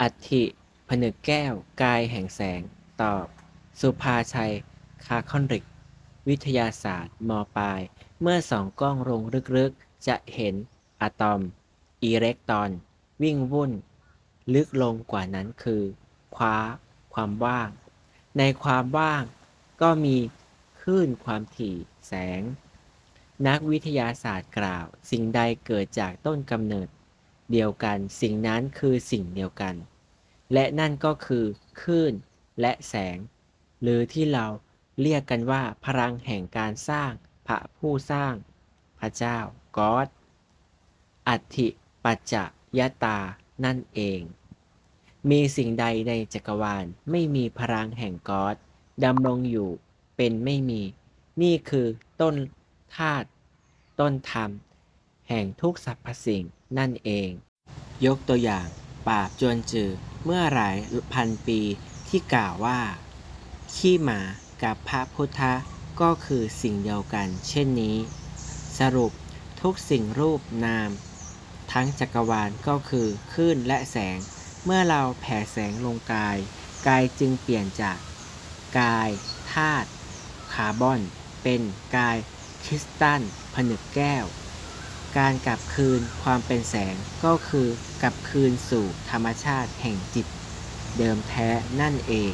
อัฐิผนึกแก้ว กายแห่งแสง ตอบ สุภาชัย คาคอนริก วิทยาศาสตร์ มปลาย เมื่อส่องกล้องลงลึกๆ จะเห็นอะตอม อิเล็กตรอน วิ่งวุ่น ลึกลงกว่านั้นคือ คว้า ความว่าง ในความว่าง ก็มีคลื่นความถี่แสง นักวิทยาศาสตร์กล่าว สิ่งใดเกิดจากต้นกำเนิด เดียวกัน สิ่งนั้นคือสิ่งเดียวกัน และนั่นก็คือคลื่นและแสง หรือที่เราเรียกกันว่าพลังแห่งการสร้างพระผู้สร้าง พระเจ้าก็อดอัติปัจจยตานั่นเอง มีสิ่งใดในจักรวาลไม่มีพลังแห่งก็อดดำรงอยู่เป็นไม่มี นี่คือต้นธาตุต้นธรรม แห่งทุกสรรพสิ่งนั่นเอง ยกตัวอย่างปราบจวนจือเมื่อหลายพันปีที่กล่าวว่า ขี้หมากับพระพุทธก็คือสิ่งเดียวกันเช่นนี้ สรุปทุกสิ่งรูปนาม ทั้งจักรวาลก็คือคลื่นและแสง เมื่อเราแผ่แสงลงกาย กายจึงเปลี่ยนจาก กายธาตุคาร์บอน เป็นกายคริสตัลผนึกแก้ว การกลับคืนความเป็นแสงก็คือกลับคืนสู่ธรรมชาติแห่งจิต เดิมแท้นั่นเอง